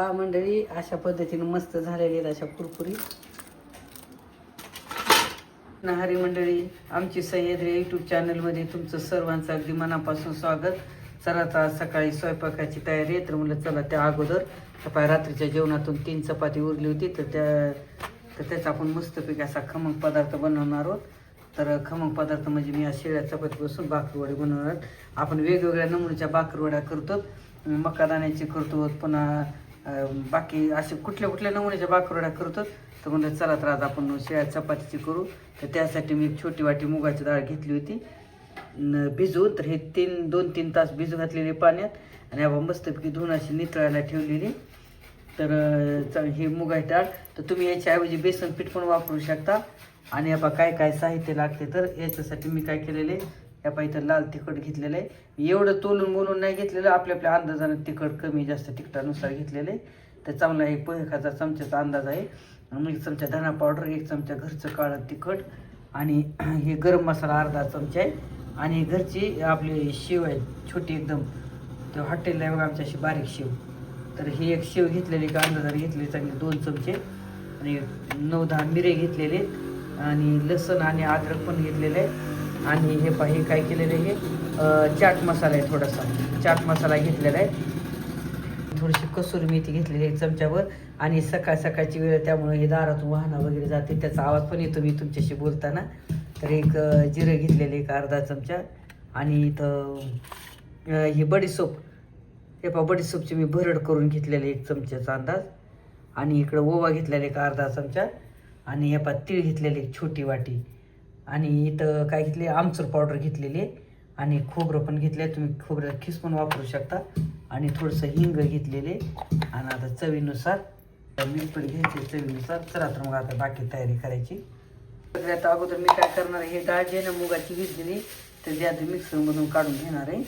पहा मंडळी अशा पद्धतीने मस्त झालेली आहेत अशा कुरकुरी. नहारी मंडळी आमची सह्याद्री यूट्यूब चॅनलमध्ये तुमचं सर्वांचं अगदी मनापासून स्वागत. चला आता सकाळी स्वयंपाकाची तयारी आहे तर म्हणलं चला त्या अगोदर पाय रात्रीच्या जेवणातून तीन चपाती उरली होती तर त्या तर त्याचा आपण मस्तपैकी असा खमंग पदार्थ बनवणार आहोत. तर खमंग पदार्थ म्हणजे मी या शेळ्या चपातीपासून बाकरवडे बनवणार आहोत. आपण वेगवेगळ्या नमुन्याच्या बाकरवड्या करतो मकादाण्याची करतो पुन्हा अं, बाकी असे कुठल्या कुठल्या नमुन्याच्या भाकरवड्या करतो तर म्हणलं चला तर आज आपण शेळ्या चपातीची करू. तर त्यासाठी मी एक छोटी वाटी मुगाची डाळ घेतली होती. न भिजवून तर हे तीन दोन तीन तास भिजू घातलेले पाण्यात. आणि आपण मस्तपैकी धुवून अशी नितळायला ठेवलेली. तर अं, हे मुगाची डाळ. तर तुम्ही याच्याऐवजी बेसन पीठ पण वापरू शकता. आणि आपण काय काय साहित्य लागते तर याच्यासाठी मी काय केलेले या पाहिजे लाल तिखट घेतलेलं आहे. एवढं तोलून बोलून नाही घेतलेलं आपल्या आपल्या अंदाजानं तिखट कमी जास्त तिखटानुसार घेतलेलं आहे. तर चांगला एक पोहेखाचा चमच्याचा अंदाज आहे. एक चमचा धना पावडर एक चमचा घरचं काळं तिखट आणि हे गरम मसाला अर्धा चमचा आहे. आणि घरची आपली शेव आहे छोटी एकदम. ते हॉटेलला आहे बघा अशी बारीक शेव. तर ही एक शेव घेतलेली का? अंदाजाने घेतलेली चांगली दोन चमचे. आणि नऊ दहा मिरे घेतलेले आणि लसण आणि अद्रक पण घेतलेलं आहे. आणि हे पहा हे काय केलेलं आहे? हे चाट मसाला आहे थोडासा. चाट मसाला घेतलेला आहे. थोडीशी कसुरी मेथी घेतलेली आहे एक चमच्यावर आणि सकाळ सकाळची वेळ त्यामुळे हे दारातून वाहनं वगैरे जाते. त्याचा आवाज पण येतो मी तुमच्याशी बोलताना. तर एक जिरं घेतलेलं एक अर्धा चमचा. आणि इथं हे बडीसोप हे पहा बडीसोपची मी भरड करून घेतलेले एक चमच्याचा अंदाज. आणि इकडं ओवा घेतलेला एक अर्धा चमचा. आणि हे पहा तीळ घेतलेले एक छोटी वाटी. आणि इथं काय घेतले? आमचूर पावडर घेतलेली आहे आणि खोबरं पण घेतले तुम्ही खोबरं खिस पण वापरू शकता. आणि थोडंसं हिंग घेतलेले. आणि आता चवीनुसार मीठ पण घ्यायचे चवीनुसार. चला तर मग आता बाकी तयारी करायची. सगळ्यात अगोदर मी काय करणार आहे हे डाळ जे ना मुगाची भिजलेली तर ते आता मिक्सरमधून काढून घेणार आहे.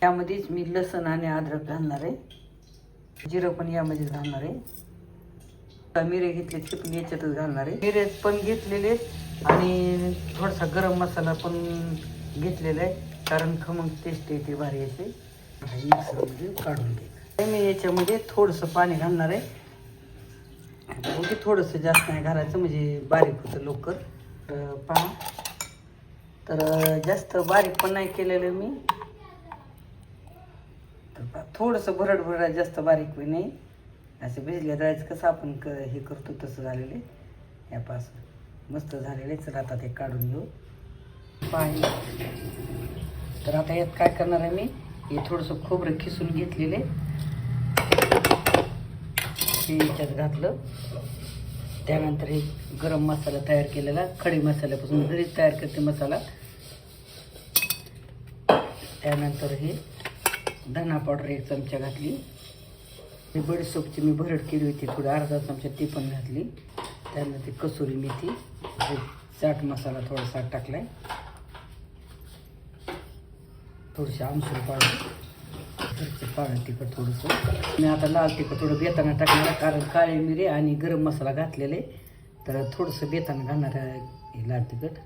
त्यामध्येच मी लसण आणि अद्रक घालणार आहे. जिरं पण यामध्येच घालणार आहे. मिरे घेतले ते पण याच्यातच घालणार आहे. मिरे पण घेतलेले. आहेत आणि थोडासा गरम मसाला पण घेतलेला आहे. कारण खमंग टेस्ट येते भारी येते मिक्सरमध्ये म्हणजे काढून घे. मी याच्यामध्ये थोडंसं पाणी घालणार आहे. ओके थोडंसं जास्त नाही घालायचं म्हणजे बारीक होतं लवकर. तर पहा. तर जास्त बारीक पण नाही केलेलं मी. तर पहा, थोडंसं भरड भरड जास्त बारीक पण नाही. असं भिजल्या जायचं कसं आपण क हे करतो तसं झालेलं आहे. यापासून. मस्त झालेलं आहे चला आता ते काढून घेऊ. पाणी. तर आता यात काय करणार आहे मी? हे थोडंसं खोबरं खिसून घेतलेले. हे याच्यात घातलं. त्यानंतर हे गरम मसाला तयार केलेला खडी मसाल्यापासून घरीच तयार करते मसाला. त्यानंतर हे धना पावडर एक चमचा घातली. हे बडीसोपची मी भरड केली होती थोडी अर्धा चमचा ती पण घातली. त्यामध्ये कसुरी मेथी चाट मसाला थोडासा टाकलाय. थोडीशी आमसूर पावडर घरचे पाणी तिखट थोडंसं. मी आता लाल तिखट थोडं बेताना टाकणार आहे, कारण काळे मिरे आणि गरम मसाला घातलेले तर थोडंसं बेताना घालणार आहे हे लाल तिखट.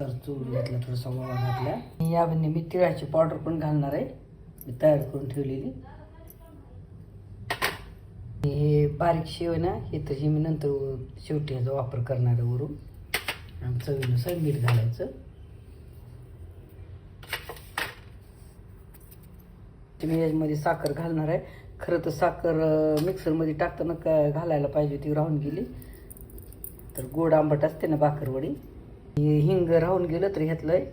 तर चूर घातला थोडासा ओवा घातला. आणि यामध्ये मी तिळाची पावडर पण घालणार आहे. मी तयार करून ठेवलेली. हे बारीक शेव आहे ना हे तर मी नंतर शेवटी ह्याचा वापर करणार आहे वरून. आणि चवीनुसार मीठ घालायचं. मी याच्यामध्ये साखर घालणार आहे. खरं तर साखर मिक्सरमध्ये टाकताना का घालायला पाहिजे ती राहून गेली. तर गोड आंबट असते ना बाकरवडी हे हिंग राहून गेलं तर ह्यातलं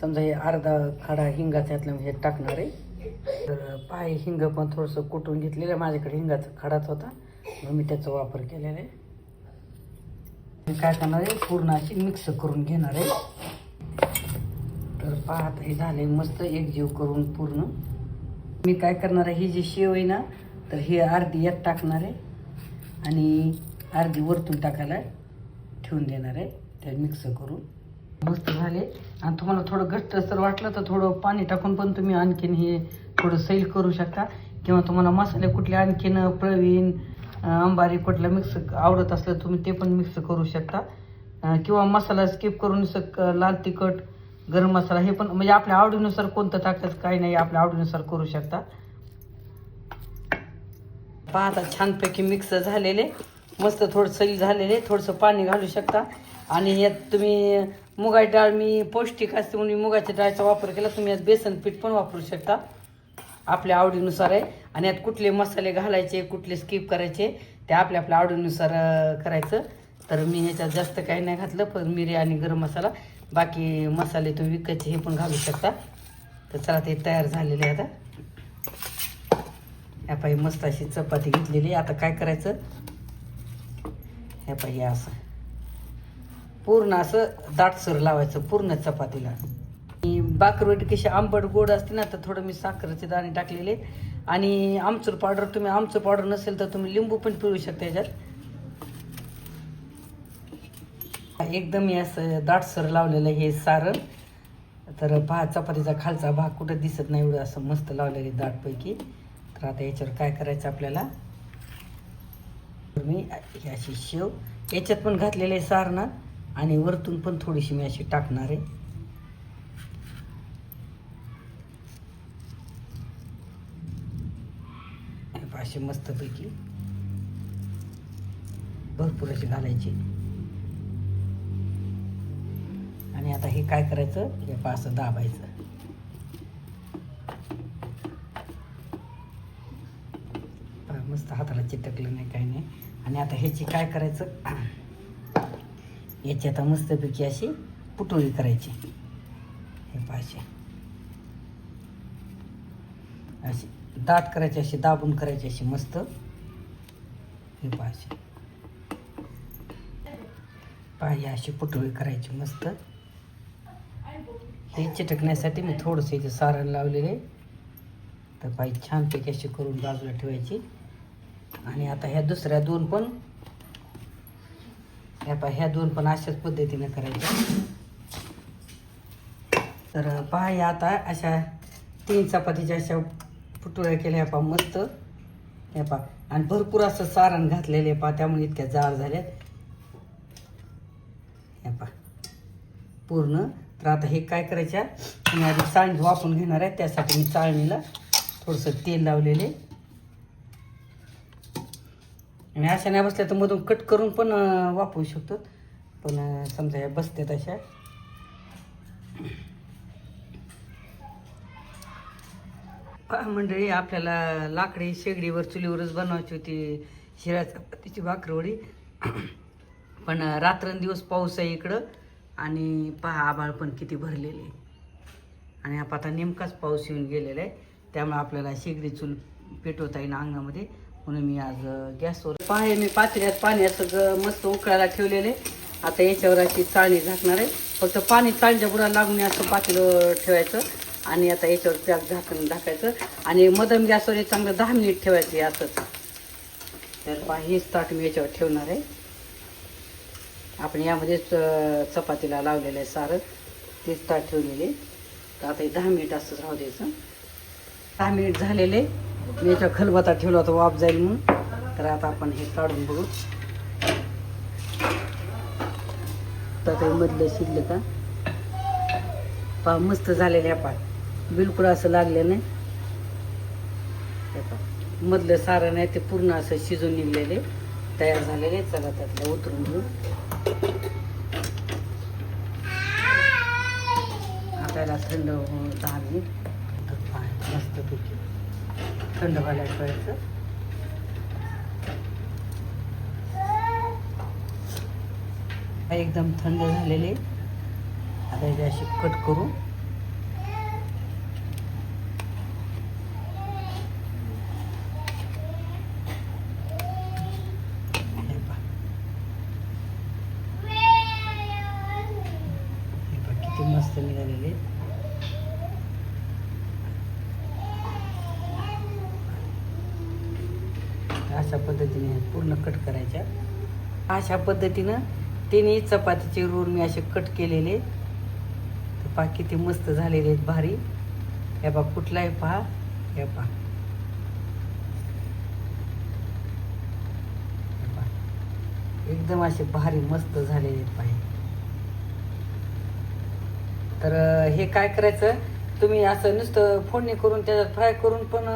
समजा हे अर्धा खडा हिंगाचा ह्यातलं हे टाकणार आहे. तर पाय हिंग पण थोडंसं कुटून घेतलेलं आहे. माझ्याकडे हिंगाचा खडाच होता. मग मी त्याचा वापर केलेला आहे. मी काय करणार आहे? पूर्ण अशी मिक्स करून घेणार आहे. तर पाहत हे झाले मस्त एकजीव करून पूर्ण. मी काय करणार आहे? ही जी शेव आहे ना तर ही अर्धी यात टाकणार आहे. आणि अर्धी वरतून टाकायला ठेवून देणार आहे. त्या मिक्स करून. मस्त झाले. आणि तुम्हाला थोडं घट्ट जर वाटलं तर थोडं पाणी टाकून पण तुम्ही आणखीन हे थोडं सैल करू शकता. किंवा तुम्हाला मसाले कुठले आणखीन प्रवीण अंबारी कुठला मिक्स आवडत असलं तुम्ही ते पण मिक्स करू शकता. किंवा मसाला स्किप करून सक लाल तिखट गरम मसाला हे पण म्हणजे आपल्या आवडीनुसार कोणतं टाकायचं काही नाही आपल्या आवडीनुसार करू शकता. पाहता छानपैकी मिक्स झालेले. मस्त थोडं सैल झालेले. थोडंसं पाणी घालू शकता. आणि यात तुम्ही मुगाची डाळ मी पौष्टिक असते म्हणून मी मुगाच्या डाळीचा वापर केला. तुम्ही यात बेसन पीठ पण वापरू शकता. आपल्या आवडीनुसार आहे. आणि यात कुठले मसाले घालायचे कुठले स्किप करायचे ते आपल्या आपल्या आवडीनुसार करायचं. तर मी ह्याच्यात जास्त काही नाही घातलं पण मिरी आणि गरम मसाला. बाकी मसाले तुम्ही विकायचे हे पण घालू शकता. तर चला ते तयार झालेले आहे आता. ह्या पायी मस्त अशी चपाती घेतलेली आता काय करायचं? ह्या पायी असं. पूर्ण असं दाटसर लावायचं पूर्ण चपातीला. आणि बाकरवटी कशी आंबट गोड असते ना तर थोडं मी साखरेचे दाणे टाकलेले. आणि आमचूर पावडर तुम्ही आमचूर पावडर नसेल तर तुम्ही लिंबू पण पिळू शकता याच्यात. एकदम हे असं दाटसर लावलेलं हे सारण. तर पहा चपातीचा खालचा भाग कुठं दिसत नाही एवढं असं मस्त लावलेले दाटपैकी. तर आता याच्यावर काय करायचं आपल्याला? मी अशी शेव. याच्यात पण घातलेले आहे सारणात. आणि वरतून पण थोडीशी मी अशी टाकणार आहे. हे पहा अशी मस्तपैकी भरपूर अशी घालायची. आणि आता हे काय करायचं? हे पहा असं दाबायचं. मस्त हाताला चिटकलं नाही काही नाही. आणि आता ह्याची काय करायचं? याची आता मस्तपैकी अशी पुटोळी करायची. हे पाहिजे अशी. दाट करायची अशी दाबून करायची अशी मस्त. हे पाहिजे पाहिजे अशी पुटोळी करायची मस्त. हे चिटकण्यासाठी मी थोडंसं इथे सारण लावलेले. तर पाहिजे छानपैकी अशी करून बाजूला ठेवायची. आणि आता ह्या दुसऱ्या दोन पण ह्या पा ह्या दोन पण अशाच पद्धतीने करायच्या तर पहा या आता अशा तीन चपातीच्या अशा पुटुळ्या केल्या पा मस्त. हे पा आणि भरपूर असं सारण घातलेले पा त्यामुळे इतक्या जाड झाल्यात. हे पा पूर्ण. तर आता हे काय करायच्या मी आधी चाळणी वापरून घेणार आहे त्यासाठी मी चाळणीला थोडंसं तेल लावलेले. आणि अशा नाही बसल्या तर मधून कट करून पण वापरू शकतो. पण समजा या बसतात अशा पहा मंडळी आपल्याला लाकडी शेगडीवर चुलीवरच बनवायची होती शिरा चपातीची भाकरवडी. पण रात्रंदिवस पाऊस आहे इकडं. आणि पहा आभाळ पण किती भरलेले. आणि आप- आता नेमकाच पाऊस येऊन गेलेला आहे. त्यामुळे आपल्याला शेगडी चूल पेटवता येईल अंगणामध्ये. म्हणून मी आज गॅसवर पाहे मी पातळ्यात पाणी असं मस्त उकळायला ठेवलेले. आता याच्यावर अशी चाळणी झाकणार आहे. फक्त पाणी चाळणीच्या बुडाला लागून नये असं पातेलं ठेवायचं आणि आता याच्यावर त्यात झाकण झाकायचं. आणि मदम गॅसवर हे चांगलं दहा मिनिट ठेवायचं हे असंच तर पहा हेच ताट मी याच्यावर ठेवणार आहे. आपण यामध्येच चपातीला लावलेलं आहे सारं. तेच ताट ठेवलेले. तर आता हे दहा मिनिट असंच राहू द्यायचं. दहा मिनिट झालेले. मी याच्या खलबता ठेवला होता वाफ जाईल म्हणून. तर आता आपण हे काढून बघू. तर मधलं शिरलं का? पहा मस्त झालेलं आहे पा बिलकुल असं लागलं नाही. मधलं सारं नाही ते पूर्ण असं शिजून निघलेले. तयार झालेले चला त्यातलं उतरून घेऊ. आपल्याला थंड होऊन दहा मिनिट तर थंड व्हायला ठेवायचं. एकदम थंड झालेले. आता याची अशी कट करू हे पहा. हे पहा, किती मस्त निघालेले अशा पद्धतीने पूर्ण कट करायच्या. अशा पद्धतीनं तिन्ही चपातीचे रोल मी असे कट केलेले. तर पहा किती मस्त झालेले आहेत भारी. या बा कुठलाही पहा? या पहा. एकदम असे भारी मस्त झालेले आहेत पाहे तर हे काय करायचं? तुम्ही असं नुसतं फोडणी करून त्याच्यात फ्राय करून पण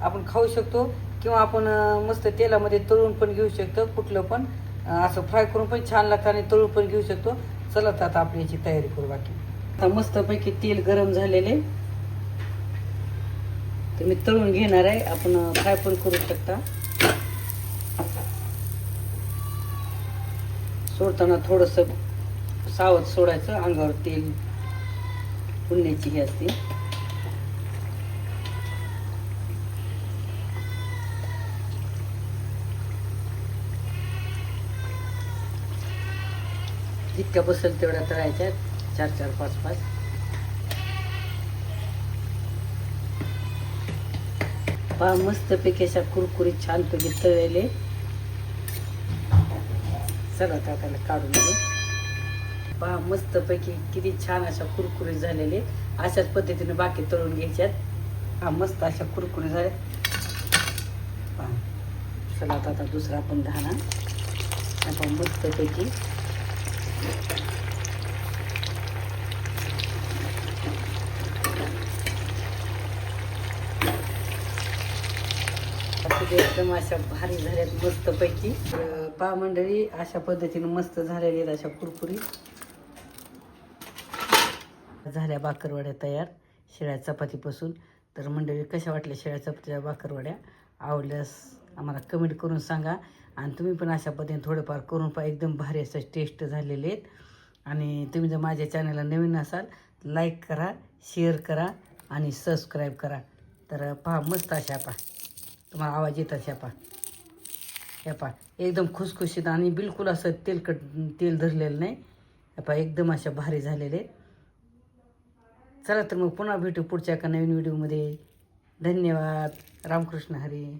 आपण खाऊ शकतो. किंवा आपण मस्त तेलामध्ये तळून पण घेऊ शकतो कुठलं पण. असं फ्राय करून पण छान लागतं आणि तळून पण घेऊ शकतो. चला तर आता आपण याची तयारी करू बाकी. आता मस्तपैकी तेल गरम झालेले. तर मी तळून घेणार आहे. आपण फ्राय पण करू शकता. सोडताना थोडंसं सावध सोडायचं. अंगावर तेल पुण्याची हे असते. जितक्या बसेल तेवढ्या तळायच्या चार चार पाच पाच. पहा मस्त पैकी अशा कुरकुरीत छान पैकी तळले चला आता त्याला काढून घेऊ पहा मस्त पैकी किती छान अशा कुरकुरीत झालेले. अशाच पद्धतीने बाकी तळून घ्यायच्यात. हा मस्त अशा कुरकुरी झाले चला आता दुसरा आपण धाना. आपण मस्त पैकी एकदम अशा भारी झाल्यात मस्त पैकी पा मंडळी अशा पद्धतीनं मस्त झालेल्या आहेत अशा कुरकुरी. झाल्या बाकरवड्या तयार शिळ्या चपातीपासून. तर मंडळी कशा वाटल्या शिळ्या चपातीच्या बाकरवड्या आवडल्यास आम्हाला कमेंट करून सांगा. आणि तुम्ही पण अशा पद्धतीने थोडंफार करून पहा. एकदम भारी असं टेस्ट झालेले आहेत. आणि तुम्ही जर माझ्या चॅनलला नवीन असाल लाईक करा शेअर करा आणि सबस्क्राईब करा. तर पहा मस्त अशा पहा. तुम्हाला आवाज येत अशा पहा. हे पहा एकदम खुसखुशीत आणि बिलकुल असं तेलकट तेल धरलेलं नाही. हे पहा एकदम अशा भारी झालेले आहेत. चला तर मग पुन्हा भेटू पुढच्या एका नवीन व्हिडिओमध्ये धन्यवाद. रामकृष्ण हरी.